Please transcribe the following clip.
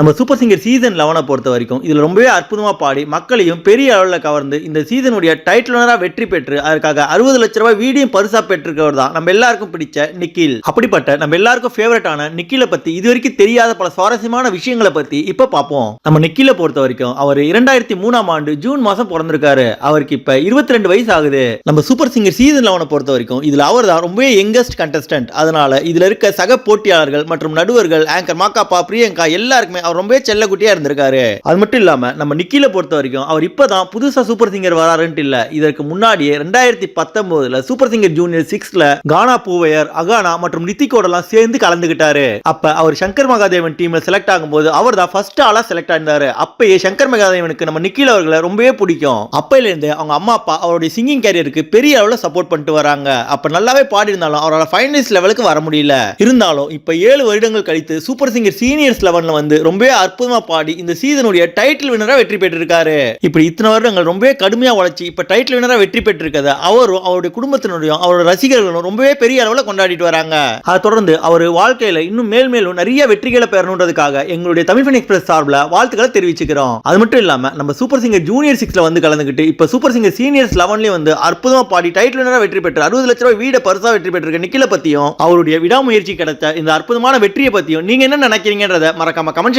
நம்ம super singer season லெவனை பொறுத்த வரைக்கும் இதில் ரொம்பவே அற்புதமாக பாடி மக்களையும் பெரிய அளவில் கவர்ந்து இந்த சீசனுடைய டைட்டில் வெற்றி பெற்று அதற்காக அறுபது லட்ச ரூபாய் வீடியும் பரிசாக பெற்றிருக்கவர் தான் நம்ம எல்லாருக்கும் பிடிச்ச நிக்கில். அப்படிப்பட்ட நம்ம எல்லாருக்கும் ஃபேவரட்டான நிக்கிலை பற்றி இது வரைக்கும் தெரியாத பல சுவாரஸ்யமான விஷயங்களை பற்றி இப்போ பார்ப்போம். நம்ம நிக்கிலை பொறுத்த வரைக்கும் அவர் இரண்டாயிரத்தி மூணாம் ஆண்டு ஜூன் மாதம் பிறந்திருக்காரு. அவருக்கு இப்போ இருபத்தி ரெண்டு வயசு ஆகுது. நம்ம சூப்பர் சிங்கர் சீசன் லெவனை பொறுத்த வரைக்கும் இதில் அவர் தான் ரொம்பவே யங்கஸ்ட் கண்டஸ்டன்ட் அதனால இதில் இருக்க சக போட்டியாளர்கள் மற்றும் நடுவர்கள் ஆங்கர் மாக்காப்பா பிரியங்கா எல்லாருக்குமே அவர் ரொம்பவே செல்லக்குட்டியா இருந்திருக்காரு. அது மட்டும் இல்லாம நம்ம நிக்கில பொறுத்த வரைக்கும் அவர் இப்பதான் புதுசா சூப்பர் சிங்கர் வராருன்ட்டு இல்ல. இதற்கு முன்னாடியே ரெண்டாயிரத்தி பத்தொன்பதுல சூப்பர் சிங்கர் ஜூனியர் சிக்ஸ்ல கானா பூவையர் அகானா மற்றும் நித்திகோடெல்லாம் சேர்ந்து கலந்துகிட்டாரு. அப்ப அவர் சங்கர் மகாதேவன் டீம்ல செலக்ட் ஆகும்போது அவர் தான் ஃபர்ஸ்ட் ஆளா செலக்ட் ஆயிருந்தாரு. அப்பயே சங்கர் மகாதேவனுக்கு நம்ம நிக்கில் அவர்களை ரொம்பவே பிடிக்கும். அப்பையில இருந்து அவங்க அம்மா அப்பா அவருடைய சிங்கிங் கேரியருக்கு பெரிய அளவுல சப்போர்ட் பண்ணிட்டு வராங்க. அப்ப நல்லாவே பாடி இருந்தாலும் அவரோட ஃபைனல்ஸ் லெவலுக்கு வர முடியல. இருந்தாலும் இப்ப ஏழு வருடங்கள் கழித்து சூப்பர் சிங்கர் சீனியர்ஸ் லெவல்ல வந்து ரொம்பவே அற்புதமா பாடி இந்த சீசனுடைய டைட்டில் வினரா வெற்றி பெற்றிருக்காரு. இப்படி இத்தனை வருடங்கள் ரொம்பவே கடுமையா உழைச்சி இப்ப டைட்டில் வினரா வெற்றி பெற்றிருக்கத அவரும் அவருடைய குடும்பத்தினரையும் அவரோட ரசிகர்களும் ரொம்பவே பெரிய அளவுல கொண்டாடிட்டு வராங்க. அதை தொடர்ந்து அவர் வாழ்க்கையில இன்னும் மேல் மேலும் நிறைய வெற்றிகளை பெறணுன்றதுக்காக எங்களுடைய தமிழ் ஃபன் எக்ஸ்பிரஸ் சார்பில் வாழ்த்துக்களை தெரிவிச்சுக்கிறோம். அது மட்டும் இல்லாம நம்ம சூப்பர் சிங்கர் ஜூனியர் சிக்ஸ்ல வந்து கலந்துக்கிட்டு இப்ப சூப்பர் சிங்கர் சீனியர்ஸ் லெவன்லயும் வந்து அற்புதமா பாடி டைட்டில் வினரா வெற்றி பெற்று அறுபது லட்ச ரூபாய் வீட பரிசா வெற்றி பெற்றிருக்க நிக்கில பத்தியும் அவருடைய விடாமுயற்சி கிடைச்ச இந்த அற்புதமான வெற்றியை பத்தியும் நீங்க என்ன நினைக்கிறீங்கன்றத மறக்காம கமெண்ட்